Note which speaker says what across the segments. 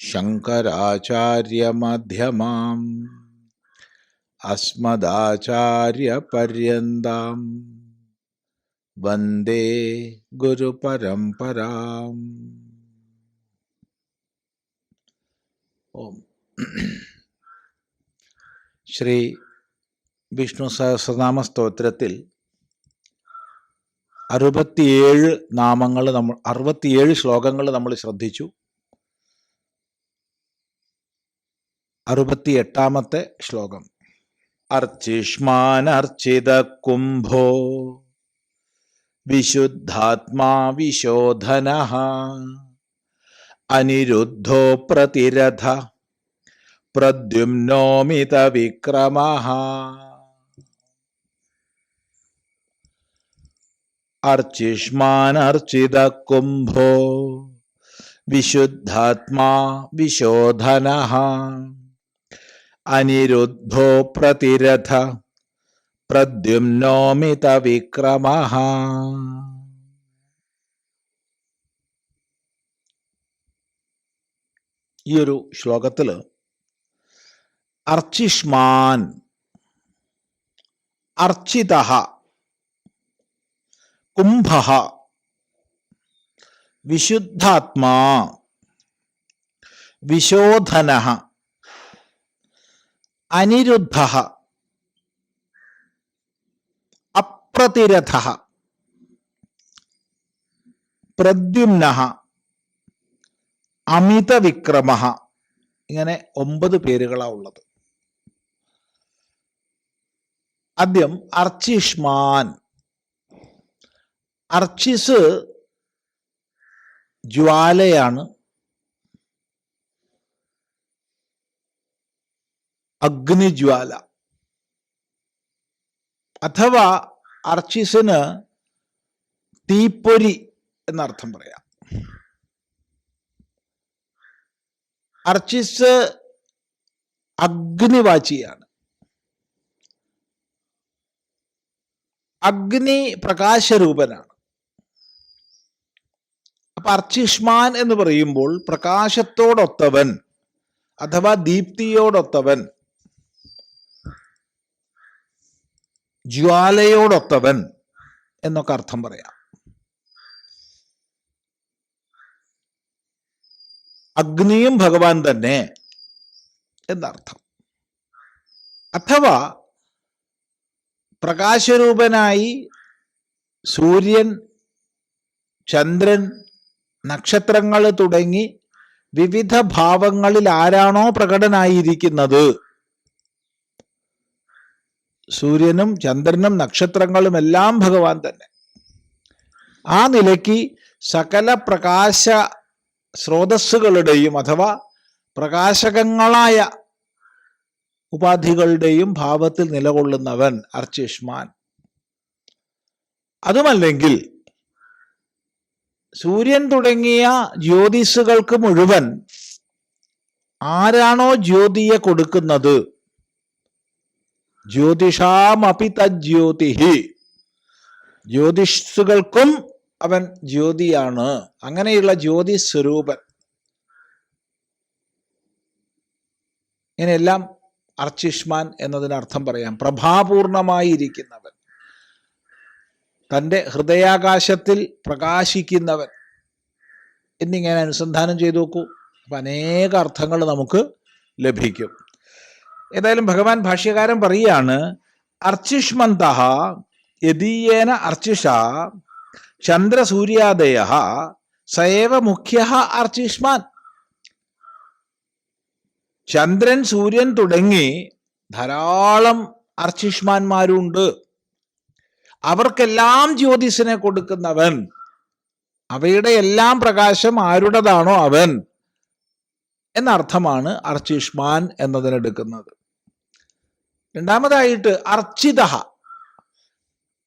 Speaker 1: ശങ്കരാചാര്യമധ്യമാം. അസ്മദാചാര്യപര്യന്താം. വന്ദേ ഗുരുപരംപരാം ഓം. ശ്രീ വിഷ്ണു സഹസ്രനാമ സ്തോത്രത്തിൽ അറുപത്തിയേഴ് നാമങ്ങൾ നമ്മൾ അറുപത്തിയേഴ് ശ്ലോകങ്ങൾ നമ്മൾ ശ്രദ്ധിച്ചു. അറുപത്തി എട്ടാമത്തെ ശ്ലോകം. അർച്ചിഷ്മാനർച്ചിത കുംഭോ വിശുദ്ധാത്മാ വിശോധന അനിരുദ്ധോ പ്രതിരഥ പ്രദ്യുമ്നോമിത വിക്രമ അർച്ചിഷ്മാനർച്ചിത കുംഭോ വിശുദ്ധാത്മാ വിശോധന അനിരുദ്ധോ പ്രതിരഥ പ്രദ്യുംനോമിത വിക്രമ ഈ ഒരു ശ്ലോകത്തിൽ അർച്ചിഷ്മാൻ അർച്ചിത കുംഭ വിശുദ്ധാത്മാ വിശോധന അനിരുദ്ധ. അപ്രതിരഥ. പ്രദ്യുമ്ന. അമിത വിക്രമ ഇങ്ങനെ ഒമ്പത് പേരുകളാണ് ഉള്ളത്. ആദ്യം അർച്ചിഷ്മാൻ. അർച്ചിസ് ജ്വാലയാണ് അഗ്നിജ്വാല. അഥവാ അർച്ചിസിന് തീപ്പൊരി എന്നർത്ഥം പറയാം. അർച്ചിസ് അഗ്നിവാചിയാണ്. അഗ്നി പ്രകാശരൂപനാണ്. അപ്പൊ അർച്ചിഷ്മാൻ എന്ന് പറയുമ്പോൾ പ്രകാശത്തോടൊത്തവൻ അഥവാ ദീപ്തിയോടൊത്തവൻ ജ്വാലയോടൊത്തവൻ എന്നൊക്കെ അർത്ഥം പറയാം. അഗ്നിയും ഭഗവാൻ തന്നെ എന്നർത്ഥം. അഥവാ പ്രകാശരൂപനായി സൂര്യൻ ചന്ദ്രൻ നക്ഷത്രങ്ങൾ തുടങ്ങി വിവിധ ഭാവങ്ങളിൽ ആരാണോ പ്രകടനായിരിക്കുന്നത് സൂര്യനും ചന്ദ്രനും നക്ഷത്രങ്ങളും എല്ലാം ഭഗവാൻ തന്നെ. ആ നിലയ്ക്ക് സകല പ്രകാശ സ്രോതസ്സുകളുടെയും അഥവാ പ്രകാശകങ്ങളായ ഉപാധികളുടെയും ഭാവത്തിൽ നിലകൊള്ളുന്നവൻ അർച്ചിഷ്മാൻ. അതുമല്ലെങ്കിൽ സൂര്യൻ തുടങ്ങിയ ജ്യോതിസുകൾക്ക് മുഴുവൻ ആരാണോ ജ്യോതിയെ കൊടുക്കുന്നത്? ജ്യോതിഷാമപി തജ്യോതിഹി ജ്യോതിഷുകൾക്കും അവൻ ജ്യോതിയാണ്. അങ്ങനെയുള്ള ജ്യോതി സ്വരൂപൻ ഇങ്ങനെയെല്ലാം അർച്ചിഷ്മാൻ എന്നതിന് അർത്ഥം പറയാം. പ്രഭാപൂർണമായിരിക്കുന്നവൻ. തന്റെ ഹൃദയാകാശത്തിൽ പ്രകാശിക്കുന്നവൻ. എന്നിങ്ങനെ അനുസന്ധാനം ചെയ്തു നോക്കൂ. അപ്പം അനേക അർത്ഥങ്ങൾ നമുക്ക് ലഭിക്കും. ഏതായാലും ഭഗവാൻ ഭാഷ്യകാരൻ പറയുകയാണ് അർച്ചിഷ്മന്ത യദീയേന അർച്ചിഷ ചന്ദ്രസൂര്യാദയ സയവ മുഖ്യ അർച്ചിഷ്മാൻ. ചന്ദ്രൻ സൂര്യൻ തുടങ്ങി ധാരാളം അർച്ചിഷ്മാന്മാരുണ്ട്. അവർക്കെല്ലാം ജ്യോതിസിനെ കൊടുക്കുന്നവൻ. അവയുടെ എല്ലാം പ്രകാശം ആരുടേതാണോ അവൻ. എന്നർത്ഥമാണ് അർച്ചിഷ്മാൻ എന്നതിനെടുക്കുന്നത്. രണ്ടാമതായിട്ട് അർച്ചിത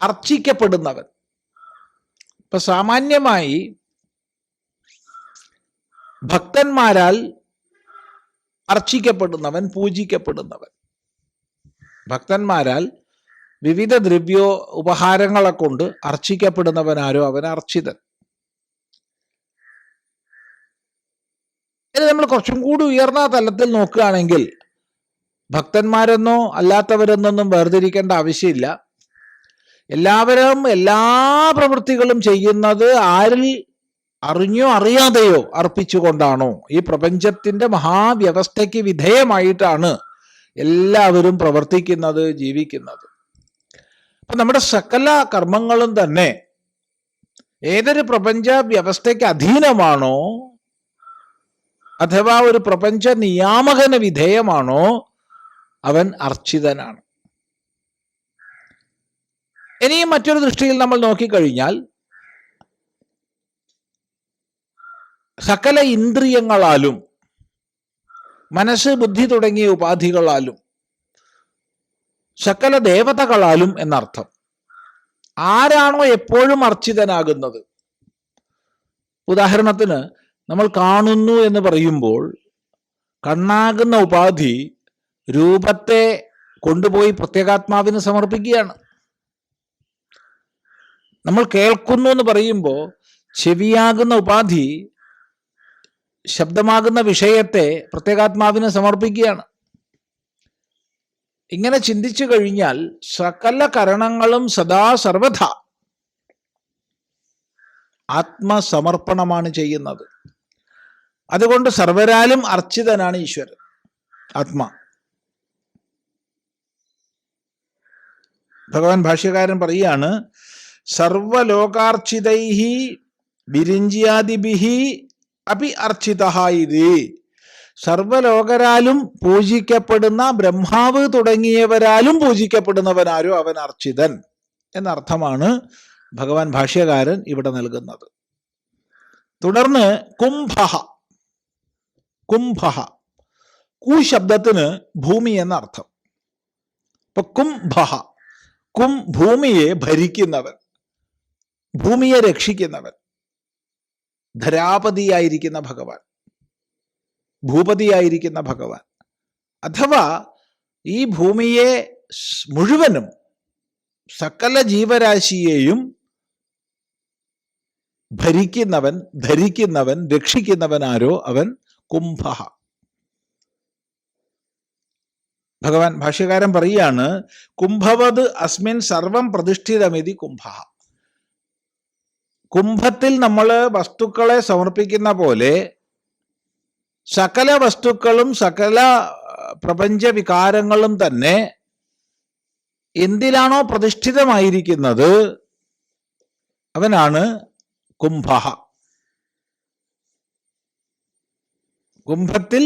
Speaker 1: അർച്ചിക്കപ്പെടുന്നവൻ. ഇപ്പൊ സാമാന്യമായി ഭക്തന്മാരാൽ അർച്ചിക്കപ്പെടുന്നവൻ പൂജിക്കപ്പെടുന്നവൻ. ഭക്തന്മാരാൽ വിവിധ ദ്രവ്യോ ഉപഹാരങ്ങളെ കൊണ്ട് അർച്ചിക്കപ്പെടുന്നവനാരോ അവൻ അർച്ചിതൻ. ഇനി നമ്മൾ കുറച്ചും കൂടി ഉയർന്ന തലത്തിൽ നോക്കുകയാണെങ്കിൽ ഭക്തന്മാരെന്നോ അല്ലാത്തവരെന്നൊന്നും വേർതിരിക്കേണ്ട ആവശ്യമില്ല. എല്ലാവരും എല്ലാ പ്രവൃത്തികളും ചെയ്യുന്നത് ആരിൽ അറിഞ്ഞോ അറിയാതെയോ അർപ്പിച്ചുകൊണ്ടാണോ? ഈ പ്രപഞ്ചത്തിന്റെ മഹാവ്യവസ്ഥയ്ക്ക് വിധേയമായിട്ടാണ് എല്ലാവരും പ്രവർത്തിക്കുന്നത് ജീവിക്കുന്നത്. അപ്പൊ നമ്മുടെ സകല കർമ്മങ്ങളും തന്നെ ഏതൊരു പ്രപഞ്ച വ്യവസ്ഥയ്ക്ക് അധീനമാണോ? അഥവാ ഒരു പ്രപഞ്ച നിയാമകന് വിധേയമാണോ? അവൻ അർച്ചിതനാണ്. ഇനിയും മറ്റൊരു ദൃഷ്ടിയിൽ നമ്മൾ നോക്കിക്കഴിഞ്ഞാൽ സകല ഇന്ദ്രിയങ്ങളാലും മനസ്സ് ബുദ്ധി തുടങ്ങിയ ഉപാധികളാലും സകല ദേവതകളാലും എന്നർത്ഥം. ആരാണോ എപ്പോഴും അർച്ചിതനാകുന്നത്? ഉദാഹരണത്തിന് നമ്മൾ കാണുന്നു എന്ന് പറയുമ്പോൾ കണ്ണാകുന്ന ഉപാധി രൂപത്തെ കൊണ്ടുപോയി പ്രത്യേകാത്മാവിന് സമർപ്പിക്കുകയാണ്. നമ്മൾ കേൾക്കുന്നു എന്ന് പറയുമ്പോൾ ചെവിയാകുന്ന ഉപാധി ശബ്ദമാകുന്ന വിഷയത്തെ പ്രത്യേകാത്മാവിന് സമർപ്പിക്കുകയാണ്. ഇങ്ങനെ ചിന്തിച്ചു കഴിഞ്ഞാൽ സകല കരണങ്ങളും സദാ സർവഥ. ആത്മസമർപ്പണമാണ് ചെയ്യുന്നത്. അതുകൊണ്ട് സർവരാലും അർച്ചിതനാണ് ഈശ്വരൻ. ആത്മ. ഭഗവാൻ ഭാഷ്യകാരൻ പറയുകയാണ് സർവലോകാർച്ചിതൈഹി വിരിഞ്ചിയാദിബിഹി അപി അർച്ചിത ഇത് സർവലോകരാലും പൂജിക്കപ്പെടുന്ന ബ്രഹ്മാവ് തുടങ്ങിയവരാലും പൂജിക്കപ്പെടുന്നവനാരോ അവൻ അർച്ചിതൻ എന്നർത്ഥമാണ് ഭഗവാൻ ഭാഷ്യകാരൻ ഇവിടെ നൽകുന്നത്. തുടർന്ന് കുംഭ കുംഭ കു ശബ്ദത്തിന് ഭൂമി എന്ന അർത്ഥം ഇപ്പൊ കുംഭ കും ഭൂമിയെ ഭരിക്കുന്നവൻ ഭൂമിയെ രക്ഷിക്കുന്നവൻ ധരാപതിയായിരിക്കുന്ന ഭഗവാൻ ഭൂപതിയായിരിക്കുന്ന ഭഗവാൻ. അഥവാ ഈ ഭൂമിയെ മുഴുവനും സകല ജീവരാശിയെയും ഭരിക്കുന്നവൻ ധരിക്കുന്നവൻ രക്ഷിക്കുന്നവൻ ആരോ? അവൻ കുംഭ. ഭഗവാൻ ഭാഷ്യകാരൻ പറയുകയാണ് കുംഭവത് അസ്മിൻ സർവം പ്രതിഷ്ഠിതമിതി കുംഭ. കുംഭത്തിൽ നമ്മൾ വസ്തുക്കളെ സമർപ്പിക്കുന്ന പോലെ സകല വസ്തുക്കളും സകല പ്രപഞ്ച വികാരങ്ങളും തന്നെ എന്തിലാണോ പ്രതിഷ്ഠിതമായിരിക്കുന്നത് അവനാണ് കുംഭ. കുംഭത്തിൽ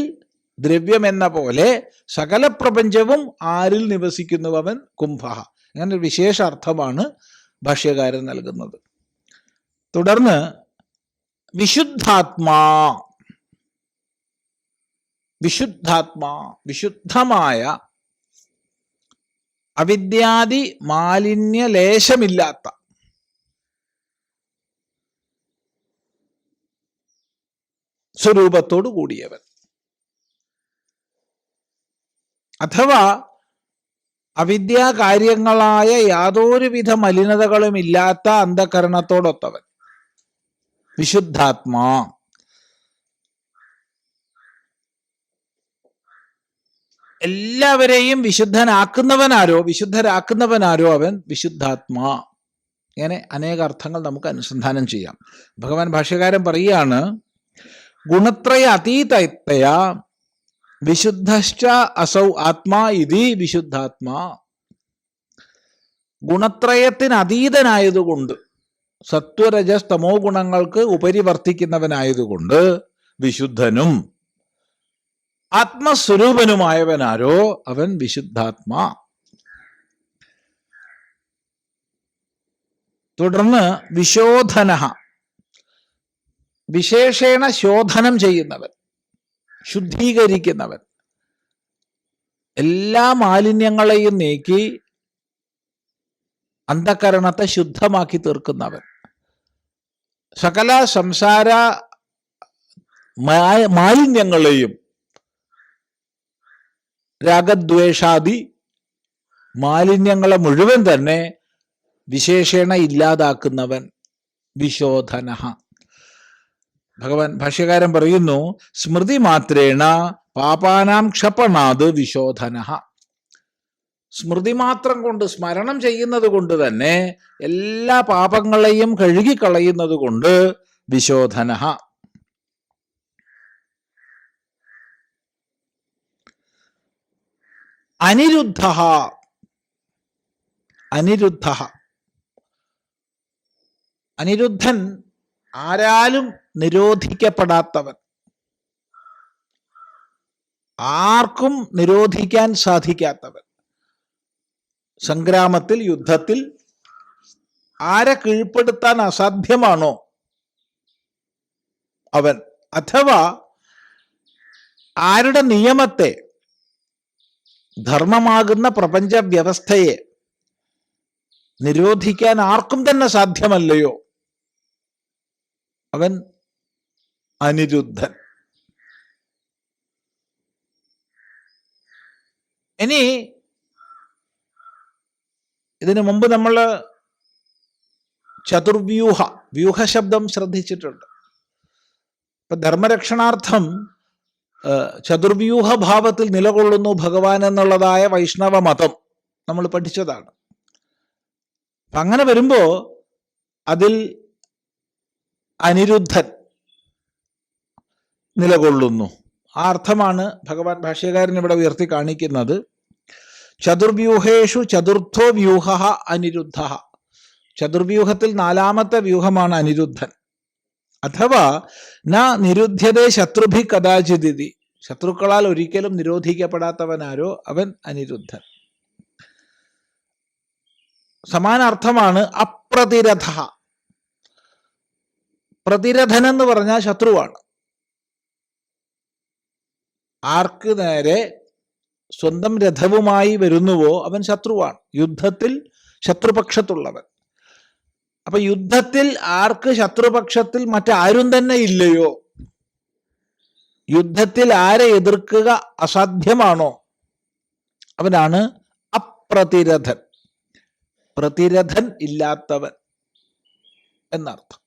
Speaker 1: ദ്രവ്യം എന്ന പോലെ സകല പ്രപഞ്ചവും ആരിൽ നിവസിക്കുന്നു അവൻ കുംഭ. അങ്ങനെ ഒരു വിശേഷ അർത്ഥമാണ് ഭാഷ്യകാരൻ നൽകുന്നത്. തുടർന്ന് വിശുദ്ധാത്മാ. വിശുദ്ധാത്മാ വിശുദ്ധമായ അവിദ്യാദി മാലിന്യ മാലിന്യലേശമില്ലാത്ത സ്വരൂപത്തോടു കൂടിയവൻ. അഥവാ അവിദ്യാ കാര്യങ്ങളായ യാതൊരുവിധ മലിനതകളും ഇല്ലാത്ത അന്ധകരണത്തോടൊത്തവൻ. വിശുദ്ധാത്മാ. എല്ലാവരെയും വിശുദ്ധനാക്കുന്നവനാരോ വിശുദ്ധരാക്കുന്നവനാരോ അവൻ വിശുദ്ധാത്മാ. ഇങ്ങനെ അനേക അർത്ഥങ്ങൾ നമുക്ക് അനുസന്ധാനം ചെയ്യാം. ഭഗവാൻ ഭാഷ്യകാരൻ പറയുകയാണ് ഗുണത്രയ അതീതയ വിശുദ്ധശ്ച അസൗ ആത്മാ ഇതി വിശുദ്ധാത്മാ. ഗുണത്രയത്തിന് അതീതനായതുകൊണ്ട് സത്വരജസ് തമോ ഗുണങ്ങൾക്ക് ഉപരിവർത്തിക്കുന്നവനായതുകൊണ്ട് വിശുദ്ധനും ആത്മസ്വരൂപനുമായവനാരോ അവൻ വിശുദ്ധാത്മാ. തുടർന്ന് വിശോധന. വിശേഷേണ ശോധനം ചെയ്യുന്നവൻ. ശുദ്ധീകരിക്കുന്നവൻ. എല്ലാ മാലിന്യങ്ങളെയും നീക്കി അന്ധകരണത്തെ ശുദ്ധമാക്കി തീർക്കുന്നവൻ. സകല സംസാര മാലിന്യങ്ങളെയും രാഗദ്വേഷാദി മാലിന്യങ്ങളെ മുഴുവൻ തന്നെ വിശേഷേണ ഇല്ലാതാക്കുന്നവൻ വിശോധന ഭഗവാൻ ഭാഷ്യകാരൻ പറയുന്നു സ്മൃതി മാത്രേണ പാപാനാം ക്ഷപണാത് വിശോധന. സ്മൃതി മാത്രം കൊണ്ട് സ്മരണം ചെയ്യുന്നത് കൊണ്ട് തന്നെ എല്ലാ പാപങ്ങളെയും കഴുകിക്കളയുന്നത് കൊണ്ട് വിശോധന. അനിരുദ്ധ. അനിരുദ്ധ. അനിരുദ്ധൻ ആരാലും നിരോധിക്കപ്പെടാത്തവൻ. ആർക്കും നിരോധിക്കാൻ സാധിക്കാത്തവൻ. സംഗ്രാമത്തിൽ യുദ്ധത്തിൽ ആരെ കീഴ്പ്പെടുത്താൻ അസാധ്യമാണോ? അവൻ. അഥവാ ആരുടെ നിയമത്തെ ധർമ്മമാകുന്ന പ്രപഞ്ച വ്യവസ്ഥയെ നിരോധിക്കാൻ ആർക്കും തന്നെ സാധ്യമല്ലയോ? അവൻ അനിരുദ്ധൻ. ഇനി ഇതിനു മുമ്പ് നമ്മൾ ചതുർവ്യൂഹ വ്യൂഹശബ്ദം ശ്രദ്ധിച്ചിട്ടുണ്ട്. ഇപ്പൊ ധർമ്മരക്ഷണാർത്ഥം ചതുർവ്യൂഹ ഭാവത്തിൽ നിലകൊള്ളുന്നു ഭഗവാൻ എന്നുള്ളതായ വൈഷ്ണവ മതം നമ്മൾ പഠിച്ചതാണ്. അങ്ങനെ വരുമ്പോ അതിൽ അനിരുദ്ധൻ നിലകൊള്ളുന്നു. ആ അർത്ഥമാണ് ഭഗവാൻ ഭാഷ്യകാരൻ ഇവിടെ ഉയർത്തി കാണിക്കുന്നത്. ചതുർവ്യൂഹേഷു ചതുർത്ഥോ വ്യൂഹ അനിരുദ്ധ. ചതുർവ്യൂഹത്തിൽ നാലാമത്തെ വ്യൂഹമാണ് അനിരുദ്ധൻ. അഥവാ ന നിരുദ്ധ്യതേ ശത്രുഭി കഥാചിതി ശത്രുക്കളാൽ ഒരിക്കലും നിരോധിക്കപ്പെടാത്തവനാരോ അവൻ അനിരുദ്ധൻ. സമാനാർത്ഥമാണ് അപ്രതിരഥ. പ്രതിരഥൻ എന്ന് പറഞ്ഞാൽ ശത്രുവാണ്. ആർക്ക് നേരെ സ്വന്തം രഥവുമായി വരുന്നുവോ അവൻ ശത്രുവാണ്. യുദ്ധത്തിൽ ശത്രുപക്ഷത്തുള്ളവൻ. അപ്പൊ യുദ്ധത്തിൽ ആർക്ക് ശത്രുപക്ഷത്തിൽ മറ്റാരും തന്നെ ഇല്ലയോ? യുദ്ധത്തിൽ ആരെ എതിർക്കുക അസാധ്യമാണോ? അവനാണ് അപ്രതിരഥൻ. പ്രതിരഥൻ ഇല്ലാത്തവൻ എന്നർത്ഥം.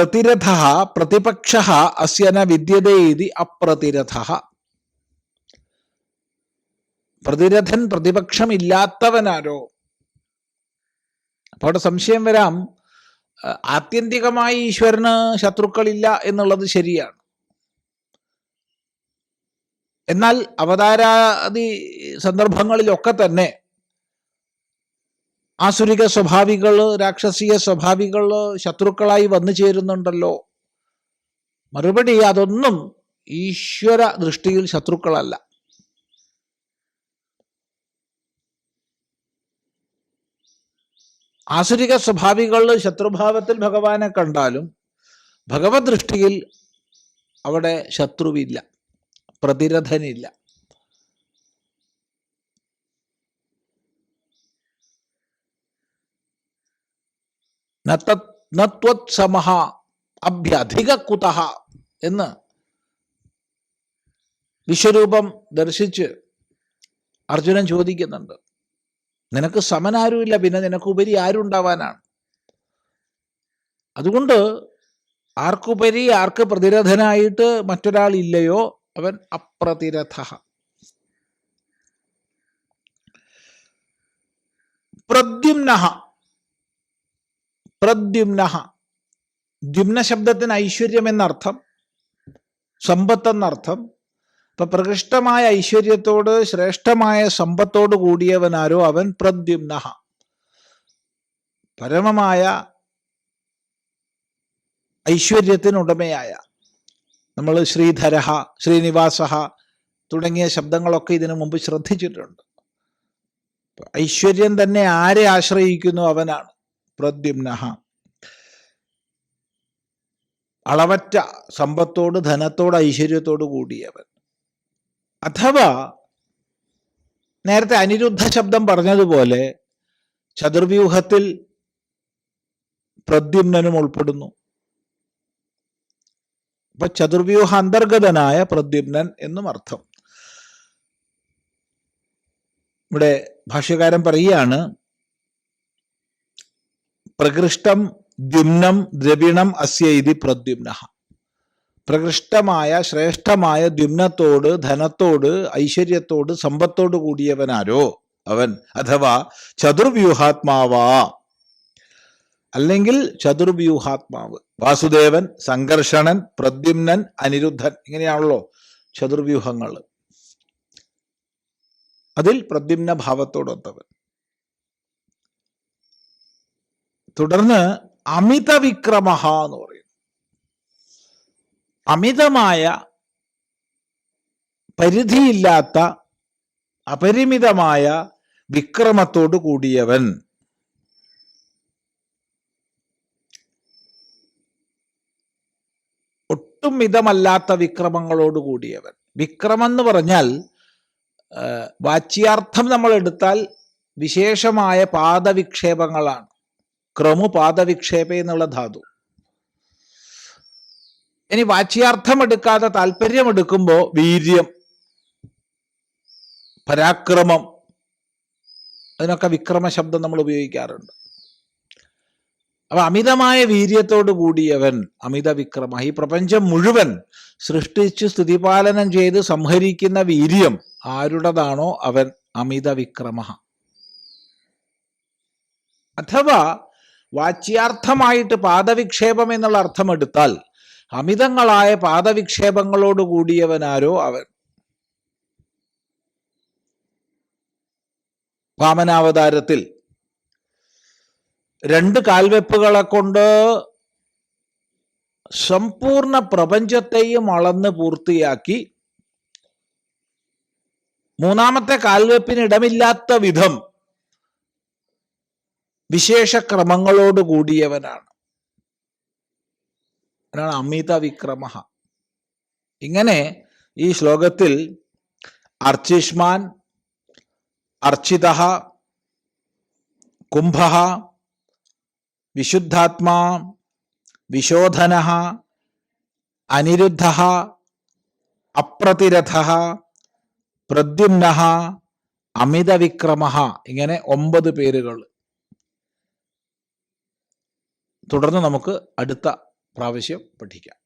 Speaker 1: പ്രതിരഥ പ്രതിപക്ഷ അസ്യന വിദ്യതേതി അപ്രതിരഥ. പ്രതിരഥൻ പ്രതിപക്ഷമില്ലാത്തവനാരോ? അപ്പൊ അവിടെ സംശയം വരാം. ആത്യന്തികമായി ഈശ്വരന് ശത്രുക്കളില്ല എന്നുള്ളത് ശരിയാണ്. എന്നാൽ അവതാരാദി സന്ദർഭങ്ങളിലൊക്കെ തന്നെ ആസുരിക സ്വഭാവികൾ രാക്ഷസീയ സ്വഭാവികൾ ശത്രുക്കളായി വന്നു ചേരുന്നുണ്ടല്ലോ. മറുപടി അതൊന്നും ഈശ്വര ദൃഷ്ടിയിൽ ശത്രുക്കളല്ല. ആസുരിക സ്വഭാവികൾ ശത്രുഭാവത്തിൽ ഭഗവാനെ കണ്ടാലും ഭഗവത് ദൃഷ്ടിയിൽ അവിടെ ശത്രുവില്ല പ്രതിരഥനില്ല. നത്വത് സമഹ അഭ്യധിക കുതഹ എന്ന് വിശ്വരൂപം ദർശിച്ച് അർജുനൻ ചോദിക്കുന്നുണ്ട്. നിനക്ക് സമനാരുമില്ല പിന്നെ നിനക്ക് ഉപരി ആരുണ്ടാവാനാണ്? അതുകൊണ്ട് ആർക്കുപരി ആർക്ക് പ്രതിരഥനായിട്ട് മറ്റൊരാൾ ഇല്ലയോ അവൻ അപ്രതിരഥ. പ്രദ്യുമ്ന പ്രദ്യുമ്ന ദ്യുംന ശബ്ദത്തിന് ഐശ്വര്യം എന്നർത്ഥം സമ്പത്ത് എന്നർത്ഥം ഇപ്പൊ പ്രകൃഷ്ടമായ ഐശ്വര്യത്തോട് ശ്രേഷ്ഠമായ സമ്പത്തോട് കൂടിയവനാരോ അവൻ പ്രദ്യുംന പരമമായ ഐശ്വര്യത്തിനുടമയായ. നമ്മൾ ശ്രീധര ശ്രീനിവാസ തുടങ്ങിയ ശബ്ദങ്ങളൊക്കെ ഇതിനു മുമ്പ് ശ്രദ്ധിച്ചിട്ടുണ്ട്. ഐശ്വര്യം തന്നെ ആരെ ആശ്രയിക്കുന്നു അവനാണ്. പ്രദ്യുമ്ന അളവറ്റ സമ്പത്തോട് ധനത്തോട് ഐശ്വര്യത്തോട് കൂടിയവൻ. അഥവാ നേരത്തെ അനിരുദ്ധ ശബ്ദം പറഞ്ഞതുപോലെ ചതുർവ്യൂഹത്തിൽ പ്രദ്യുമ്നനും ഉൾപ്പെടുന്നു. അപ്പൊ ചതുർവ്യൂഹ അന്തർഗതനായ പ്രദ്യുമ്നൻ എന്നും അർത്ഥം. ഇവിടെ ഭാഷ്യകാരൻ പറയുകയാണ് പ്രകൃഷ്ടം ദ്യുമ്നം ദ്രവിണം അസ്യ ഇതി പ്രദ്യുമ്ന. പ്രകൃഷ്ടമായ ശ്രേഷ്ഠമായ ദ്യുമ്നത്തോട് ധനത്തോട് ഐശ്വര്യത്തോട് സമ്പത്തോട് കൂടിയവനാരോ? അവൻ അഥവാ ചതുർവ്യൂഹാത്മാവാ. അല്ലെങ്കിൽ ചതുർവ്യൂഹാത്മാവ്. വാസുദേവൻ സംഘർഷണൻ പ്രദ്യുമ്നൻ അനിരുദ്ധൻ ഇങ്ങനെയാണല്ലോ ചതുർവ്യൂഹങ്ങൾ അതിൽ പ്രദ്യുമ്ന ഭാവത്തോടൊത്തവൻ തുടർന്ന് അമിത വിക്രമഹ എന്ന് പറയും. അമിതമായ പരിധിയില്ലാത്ത അപരിമിതമായ വിക്രമത്തോട് കൂടിയവൻ. ഒട്ടും മിതമല്ലാത്ത വിക്രമങ്ങളോട് കൂടിയവൻ. വിക്രമം എന്ന് പറഞ്ഞാൽ വാച്യാർത്ഥം നമ്മൾ എടുത്താൽ വിശേഷമായ പാദവിക്ഷേപങ്ങളാണ്. ക്രമു പാദവിക്ഷേപ എന്നുള്ള ധാതു. ഇനി വാച്യാർത്ഥം എടുക്കാതെ താല്പര്യം എടുക്കുമ്പോൾ വീര്യം പരാക്രമം അതിനൊക്കെ വിക്രമ ശബ്ദം നമ്മൾ ഉപയോഗിക്കാറുണ്ട്. അപ്പൊ അമിതമായ വീര്യത്തോട് കൂടിയവൻ അമിത വിക്രമ ഈ പ്രപഞ്ചം മുഴുവൻ സൃഷ്ടിച്ച് സ്ഥിതിപാലനം ചെയ്ത് സംഹരിക്കുന്ന വീര്യം ആരുടേതാണോ അവൻ അമിത വിക്രമ. അഥവാ വാച്യാർത്ഥമായിട്ട് പാദവിക്ഷേപം എന്നുള്ള അർത്ഥമെടുത്താൽ അമിതങ്ങളായ പാദവിക്ഷേപങ്ങളോട് കൂടിയവനാരോ അവൻ. വാമനാവതാരത്തിൽ രണ്ട് കാൽവെപ്പുകളെ കൊണ്ട് സമ്പൂർണ പ്രപഞ്ചത്തെയും അളന്ന് പൂർത്തിയാക്കി മൂന്നാമത്തെ കാൽവെപ്പിന് ഇടമില്ലാത്ത വിധം വിശേഷ ക്രമങ്ങളോട് കൂടിയവനാണ് അതാണ് അമിത വിക്രമ ഇങ്ങനെ ഈ ശ്ലോകത്തിൽ അർച്ചിഷ്മാൻ അർച്ചിത കുംഭ വിശുദ്ധാത്മാ വിശോധന അനിരുദ്ധ അപ്രതിരഥ പ്രദ്യുമ്ന അമിതവിക്രമ ഇങ്ങനെ ഒമ്പത് പേരുകൾ. തുടർന്ന് നമുക്ക് അടുത്ത പ്രാവശ്യം പഠിക്കാം.